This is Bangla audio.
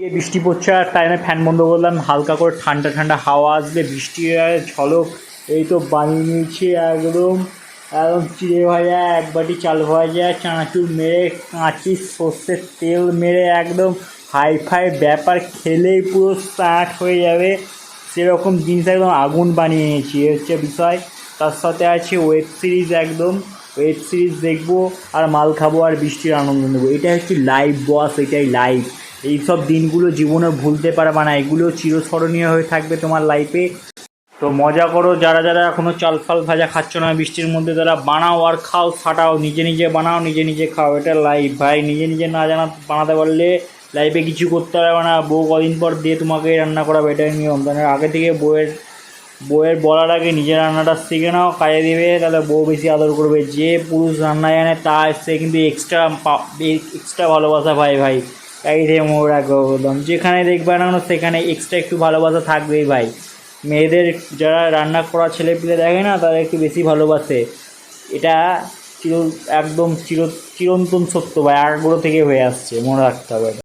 এই বৃষ্টি পড়ছে আর তাই টাইমে ফ্যান বন্ধ করলাম। হালকা করে ঠান্ডা ঠান্ডা হাওয়া আসবে বৃষ্টির ঝলক। এই তো বানিয়ে নিয়েছি একদম। একদম চিড়ে ভাজা, এক বাটি চাল ভাজা, চানাচুর মেরে, কাঁচি, সর্ষের তেল মেরে একদম। হাই ফাই ব্যাপার খেলেই পুরো স্টার্ট হয়ে যাবে। সেরকম জিনিস একদম আগুন বানিয়ে নিয়েছি, এ হচ্ছে বিষয়। তার সাথে আছে ওয়েব সিরিজ একদম। ওয়েব সিরিজ দেখব আর মাল খাব আর বৃষ্টির আনন্দ নেব। এটা হচ্ছে লাইভ বস এটাই লাইভ এইসব দিনগুলো জীবনে ভুলতে পারবে না। এগুলো চিরস্মরণীয় হয়ে থাকবে তোমার লাইফে তো মজা করো, যারা যারা এখনও চাল ফাল ভাজা খাচ্ছ না, বৃষ্টির মধ্যে তারা বানাও আর খাও, ফাটাও, নিজে নিজে বানাও, নিজে নিজে খাও, এটা লাইফ ভাই, নিজে নিজে না জানা, বানাতে পারলে লাইফে কিছু করতে পারবে না। বউ কদিন পর দিয়ে তোমাকে রান্না করাবে, এটাই নিয়ম। মানে আগে থেকে বউয়ের বউয়ের বলার আগে নিজের রান্নাটা শিখে নাও কাজে দেবে, তাহলে বউ বেশি আদর করবে। যে পুরুষ রান্না জানে তা সে কিন্তু এক্সট্রা এক্সট্রা ভালোবাসা ভাই ভাই। এই যে মোর একদম যেখানে দেখবে না সেখানে এক্সট্রা একটু ভালোবাসা থাকবেই ভাই মেয়েদের যারা রান্না করা ছেলে পিলে দেখে না, তারা একটু বেশি ভালোবাসে এটা চির, একদম চির, চিরন্তন সত্য ভাই আগ্রহ থেকে হয়ে আসছে, মনে রাখতে হবে।